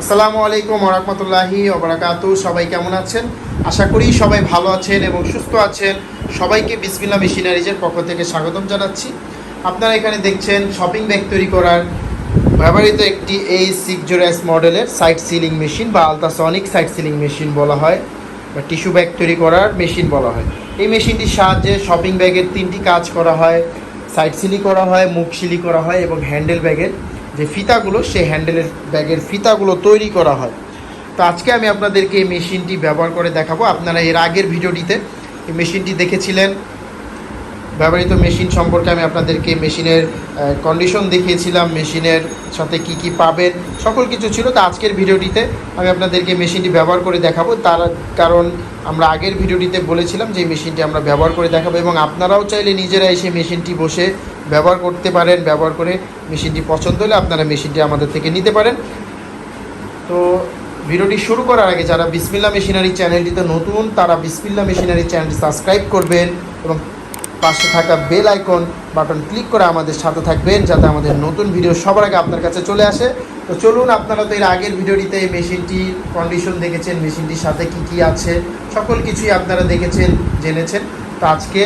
আসসালামু আলাইকুম ওরহমতুল্লাহি ওবরাকাতু সবাই কেমন আছেন? আশা করি সবাই ভালো আছেন এবং সুস্থ আছেন। সবাইকে বিসমিল্লা মেশিনারিজের পক্ষ থেকে স্বাগতম জানাচ্ছি। আপনারা এখানে দেখছেন শপিং ব্যাগ তৈরি করার ব্যবহৃত একটি এই সিক্স জিরো এস মডেলের সাইড সিলিং মেশিন বা আলট্রাসনিক সাইড সিলিং মেশিন বলা হয়, বা টিস্যু ব্যাগ তৈরি করার মেশিন বলা হয়। এই মেশিনটির সাহায্যে শপিং ব্যাগের তিনটি কাজ করা হয়। সাইড সিলি করা হয়, মুখ সিলি করা হয় এবং হ্যান্ডেল ব্যাগের যে ফিতাগুলো, সে হ্যান্ডেলের ব্যাগের ফিতাগুলো তৈরি করা হয়। তো আজকে আমি আপনাদেরকে এই মেশিনটি ব্যবহার করে দেখাবো। আপনারা এর আগের ভিডিওটিতে এই মেশিনটি দেখেছিলেন। ব্যবহৃত মেশিন সম্পর্কে আমি আপনাদেরকে মেশিনের কন্ডিশন দেখিয়েছিলাম, মেশিনের সাথে কি কি পাবেন, সকল কিছু ছিল। তো আজকের ভিডিওটিতে আমি আপনাদেরকে মেশিনটি ব্যবহার করে দেখাবো। তার কারণ আমরা আগের ভিডিওটিতে বলেছিলাম যে মেশিনটি আমরা ব্যবহার করে দেখাবো। এবং আপনারাও চাইলে নিজেরা এসে মেশিনটি বসে ব্যবহার করতে পারেন, ব্যবহার করে মেশিনটি পছন্দ হলে আপনারা মেশিনটি আমাদের থেকে নিতে পারেন। তো ভিডিওটি শুরু করার আগে যারা বিসমিল্লা মেশিনারি চ্যানেলটিতে নতুন, তারা বিসমিল্লা মেশিনারি চ্যানেলটি সাবস্ক্রাইব করবেন এবং পাশে থাকা বেল আইকন বাটন ক্লিক করে আমাদের সাথে থাকবেন যাতে আমাদের নতুন ভিডিও সবার আগে আপনার কাছে চলে আসে। তো চলুন, আপনারা তো এর আগের ভিডিওটিতে এই মেশিনটির কন্ডিশন দেখেছেন, মেশিনটির সাথে কি কি আছে, সকল কিছুই আপনারা দেখেছেন, জেনেছেন। তো আজকে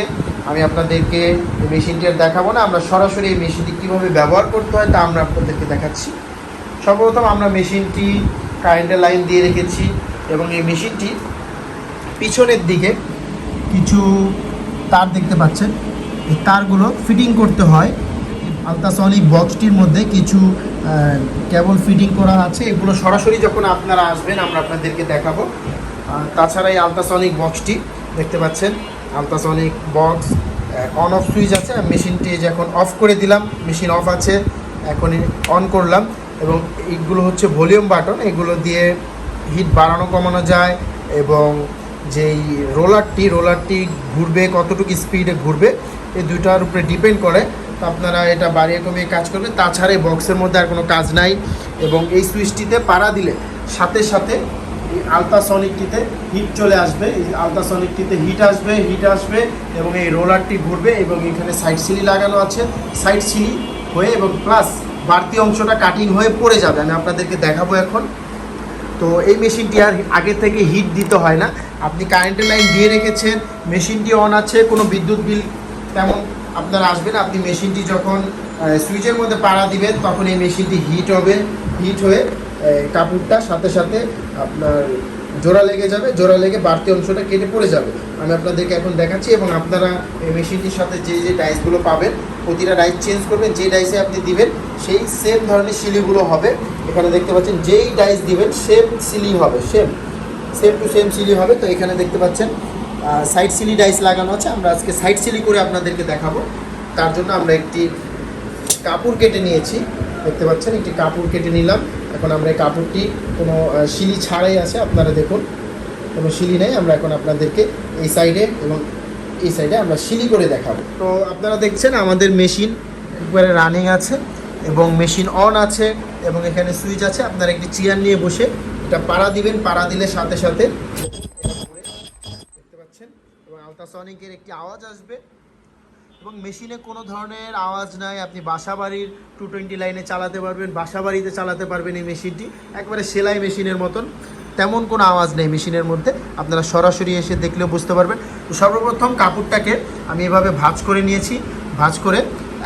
আমি আপনাদেরকে এই মেশিনটি আর দেখাবো না। আমরা সরাসরি এই মেশিনটি কীভাবে ব্যবহার করতে হয় তা আমরা আপনাদেরকে দেখাচ্ছি। সর্বপ্রথম আমরা মেশিনটি কারেন্টের লাইন দিয়ে রেখেছি এবং এই মেশিনটি পিছনের দিকে কিছু তার দেখতে পাচ্ছেন। এই তারগুলো ফিটিং করতে হয়। আলট্রাসনিক বক্সটির মধ্যে কিছু কেবল ফিটিং করা আছে। এগুলো সরাসরি যখন আপনারা আসবেন, আমরা আপনাদেরকে দেখাবো। তাছাড়া এই আলট্রাসনিক বক্সটি দেখতে পাচ্ছেন। Ultrasonic box on off switch আছে, আর মেশিনটি যখন অফ করে দিলাম, মেশিন অফ আছে, এখনই অন করলাম, এবং এইগুলো হচ্ছে ভলিউম বাটন এগুলো দিয়ে হিট বাড়ানো কমানো যায়, এবং যেই রোলারটি রোলারটি ঘুরবে, কতটুকু স্পিডে ঘুরবে, এই দুইটার উপরে ডিপেন্ড করে, তো আপনারা এটা বাড়িয়ে কমিয়ে কাজ করবে তাছাড়া এই বক্সের মধ্যে আর কোনো কাজ নাই, এবং এই সুইচটিতে পাড়া দিলে সাথে সাথে এই আলট্রাসনিকটিতে হিট চলে আসবে, এই আলট্রাসনিকটিতে হিট আসবে হিট আসবে এবং এই রোলারটি ঘুরবে এবং এখানে সাইড সিলি লাগানো আছে। সাইড সিলি হয়ে এবং প্লাস বাড়তি অংশটা কাটিং হয়ে পড়ে যাবে, আমি আপনাদেরকে দেখাবো এখন। তো এই মেশিনটি আর আগে থেকে হিট দিতে হয় না। আপনি কারেন্টের লাইন দিয়ে রেখেছেন, মেশিনটি অন আছে, কোনো বিদ্যুৎ বিল তেমন আপনার আসবে না। আপনি মেশিনটি যখন সুইচের মধ্যে পাড়া দিবেন, তখন এই মেশিনটি হিট হবে, হিট হয়ে কাপড়টা সাথে সাথে আপনার জোড়া লেগে যাবে, জোড়া লেগে বাড়তি অংশটা কেটে পড়ে যাবে। আমি আপনাদেরকে এখন দেখাচ্ছি এবং আপনারা এই মেশিনটির সাথে যে যে ডাইসগুলো পাবেন, প্রতিটা ডাইস চেঞ্জ করবেন, যে ডাইসে আপনি দিবেন, সেই সেম ধরনের সিলিগুলো হবে। এখানে দেখতে পাচ্ছেন, যেই ডাইস দিবেন সেম সিলি হবে same same to same sealing হবে। তো এখানে দেখতে পাচ্ছেন সাইড সিলি ডাইস লাগানো আছে। আমরা আজকে সাইড সিলি করে আপনাদেরকে দেখাবো। তার জন্য আমরা একটি কাপড় কেটে নিয়েছি। দেখতে পাচ্ছেন, একটি কাপড় কেটে নিলাম। এখন আমরা এই কাপড়টি কোনো শিলি ছাড়াই আছে, আপনারা দেখুন। কোনো শিলি নেই, আমরা এখন আপনাদেরকে এই সাইডে এবং এই সাইডে আমরা শিলি করে দেখাবো। তো আপনারা দেখছেন, আমাদের মেশিন একবারে রানিং আছে এবং মেশিন অন আছে এবং এখানে সুইচ আছে। আপনারা একটি চেয়ার নিয়ে বসে এটা পাড়া দিবেন, পাড়া দিলে সাথে সাথে দেখতে পাচ্ছেন, এবং আলট্রাসনিকের একটি আওয়াজ আসবে। এবং মেশিনে কোনো ধরনের আওয়াজ নাই, আপনি বাসা বাড়ির টু টোয়েন্টি লাইনে চালাতে পারবেন বাসা বাড়িতে চালাতে পারবেন এই মেশিনটি। একবারে সেলাই মেশিনের মতন, তেমন কোনো আওয়াজ নেই মেশিনের মধ্যে, আপনারা সরাসরি এসে দেখলেও বুঝতে পারবেন। তো সর্বপ্রথম কাপড়টাকে আমি এভাবে ভাঁজ করে নিয়েছি, ভাঁজ করে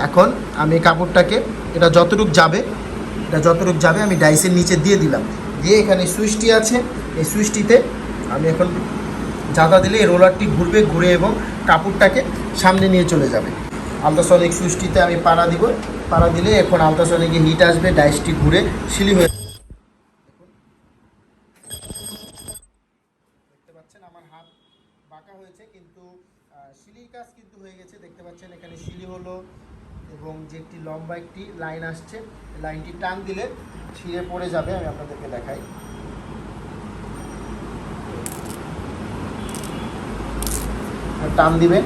এখন আমি কাপড়টাকে, এটা যতটুক যাবে, এটা যতটুক যাবে আমি ডাইসের নিচে দিয়ে দিলাম। দিয়ে এখানে সুইচটি আছে, এই সুইচটিতে আমি এখন জাদা দিলে এই রোলারটি ঘুরবে, ঘুরে এবং কাপড়টাকে সামনে নিয়ে চলে যাবে। আলট্রাসনিক সুইচটিতে আমি পাড়া দিব। পাড়া দিলে এখন আলট্রাসনিকে হিট আসবে ডাইসটি ঘুরে সিলি হয়ে দেখতে পাচ্ছেন আমার হাত বাঁকা হয়েছে, কিন্তু শিলির কাজ কিন্তু হয়ে গেছে। দেখতে পাচ্ছেন এখানে শিলি হলো এবং যে একটি লম্বা একটি লাইন আসছে লাইনটি টান দিলে ছিঁড়ে পড়ে যাবে, আমি আপনাদেরকে দেখাই। টান দিবেন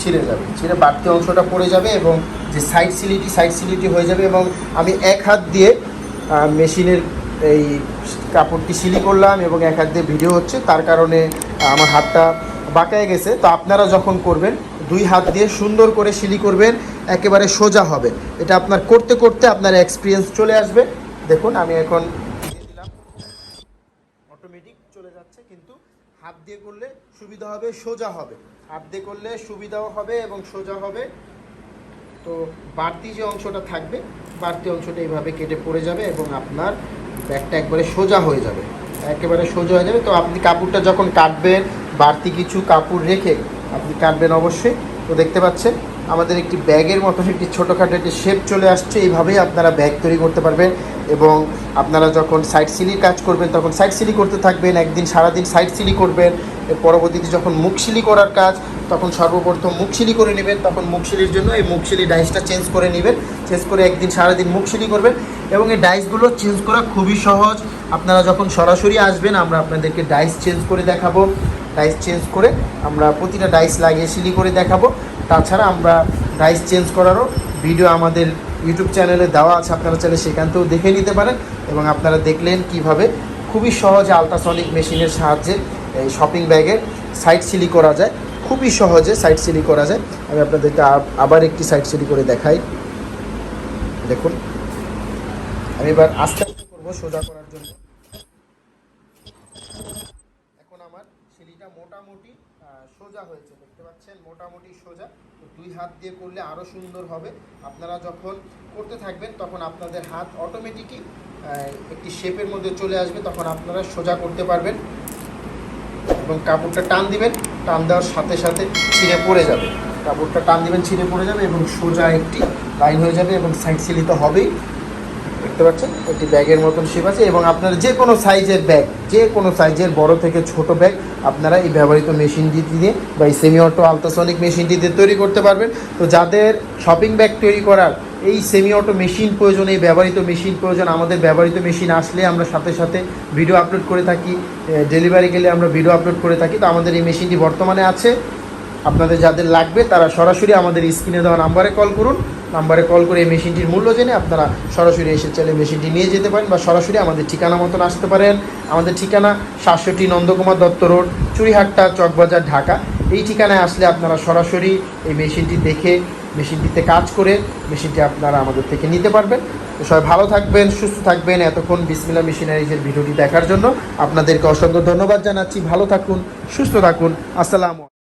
ছিঁড়ে যাবে। ছিঁড়ে বাড়তি অংশটা পড়ে যাবে এবং যে সাইড সিলিটি সাইড সিলিটি হয়ে যাবে এবং আমি এক হাত দিয়ে মেশিনের এই কাপড়টি সিলি করলাম এবং এক হাত দিয়ে ভিডিও হচ্ছে। তার কারণে আমার হাতটা বাঁকায় গেছে। তো আপনারা যখন করবেন, দুই হাত দিয়ে সুন্দর করে সিলি করবেন, একেবারে সোজা হবে। এটা আপনার করতে করতে আপনার এক্সপিরিয়েন্স চলে আসবে। দেখুন, আমি এখন দিলাম। অটোমেটিক চলে যাচ্ছে, কিন্তু হাত দিয়ে করলে সুবিধা হবে, সোজা হবে। দিয়ে করলে সুবিধাও হবে এবং সোজা হবে। তো বাড়তি যে অংশটা থাকবে, বাড়তি অংশটা এইভাবে কেটে পড়ে যাবে এবং আপনার ব্যাগটা একবারে সোজা হয়ে যাবে। একেবারে সোজা হয়ে যাবে। তো আপনি কাপড়টা যখন কাটবেন, বাড়তি কিছু কাপড় রেখে আপনি কাটবেন অবশ্যই। তো দেখতে পাচ্ছেন, আমাদের একটি ব্যাগের মতো একটি ছোটোখাটো একটি শেপ চলে আসছে। এইভাবেই আপনারা ব্যাগ তৈরি করতে পারবেন এবং আপনারা যখন সাইড সিলির কাজ করবেন, তখন সাইড সিলি করতে থাকবেন, একদিন সারাদিন সাইড সিলি করবেন। পরবর্তীতে যখন মুখ সিলি করার কাজ, তখন সর্বপ্রথম মুখ সিলি করে নেবেন, তখন মুখ সিলির জন্য এই মুখ সিলি ডাইসটা চেঞ্জ করে নেবেন। চেঞ্জ করে একদিন সারাদিন মুখ সিলি করবেন এবং এই ডাইসগুলো চেঞ্জ করা খুবই সহজ। আপনারা যখন সরাসরি আসবেন, আমরা আপনাদেরকে ডাইস চেঞ্জ করে দেখাবো। ডাইস চেঞ্জ করে আমরা প্রতিটা ডাইস লাগিয়ে সিলি করে দেখাবো। তাছাড়া আমরা ডাইস চেঞ্জ করারও ভিডিও আমাদের ইউটিউব চ্যানেলে দেওয়া আছে, আপনারা চাইলে সেখান থেকেও দেখে নিতে পারেন এবং আপনারা দেখলেন কীভাবে খুবই সহজে আলট্রাসনিক মেশিনের সাহায্যে এই শপিং ব্যাগের সাইড সিলি করা যায়। খুবই সহজে সাইড সিলি করা যায়। আমি আপনাদেরকে আবার একটি সাইড সিলি করে দেখাই। দেখুন। আমি এবার আস্তে আস্তে করব, সোজা করার জন্য এখন আমার সিলিটা মোটামুটি সোজা হয়েছে, দেখতে পাচ্ছেন? মোটামুটি সোজা। তো দুই হাত দিয়ে করলে আরও সুন্দর হবে। আপনারা যখন করতে থাকবেন, তখন আপনাদের হাত অটোমেটিকই একটি শেপের মধ্যে চলে আসবে। তখন আপনারা সোজা করতে পারবেন এবং কাপড়টা টান দিবেন। টান দেওয়ার সাথে সাথে ছিঁড়ে পড়ে যাবে। কাপড়টা টান দিবেন, ছিঁড়ে পড়ে যাবে এবং সোজা একটি লাইন হয়ে যাবে এবং সাইড সিলি তো হবেই। দেখতে পাচ্ছেন, একটি ব্যাগের মতন শেপ আছে এবং আপনার যে কোনো সাইজের ব্যাগ যে কোনো সাইজের বড় থেকে ছোট ব্যাগ আপনারা এই ব্যবহৃত মেশিনটি দিয়ে বা এই সেমি অটো আলট্রাসনিক মেশিনটি দিয়ে তৈরি করতে পারবেন। তো যাদের শপিং ব্যাগ তৈরি করার এই সেমি অটো মেশিন প্রয়োজন, এই ব্যবহৃত মেশিন প্রয়োজন, আমাদের ব্যবহৃত মেশিন আসলে আমরা সাথে সাথে ভিডিও আপলোড করে থাকি ডেলিভারি গেলে আমরা ভিডিও আপলোড করে থাকি। তো আমাদের এই মেশিনটি বর্তমানে আছে। আপনাদের যাদের লাগবে, তারা সরাসরি আমাদের স্ক্রিনে দেওয়া নাম্বারে কল করুন। নাম্বারে কল করে এই মেশিনটির মূল্য জেনে আপনারা সরাসরি এসে চাইলে মেশিনটি নিয়ে যেতে পারেন বা সরাসরি আমাদের ঠিকানা মতন আসতে পারেন। আমাদের ঠিকানা সাতষট্টি নন্দকুমার দত্ত রোড চুরিহাট্টা চকবাজার, ঢাকা। এই ঠিকানায় আসলে আপনারা সরাসরি এই মেশিনটি দেখে, মেশিনটিতে কাজ করে, মেশিনটি আপনারা আমাদের থেকে নিতে পারবেন। তো সবাই ভালো থাকবেন, সুস্থ থাকবেন। এতক্ষণ বিসমিল্লা মেশিনারিজের ভিডিওটি দেখার জন্য আপনাদেরকে অসংখ্য ধন্যবাদ জানাচ্ছি। ভালো থাকুন, সুস্থ থাকুন। আসসালামু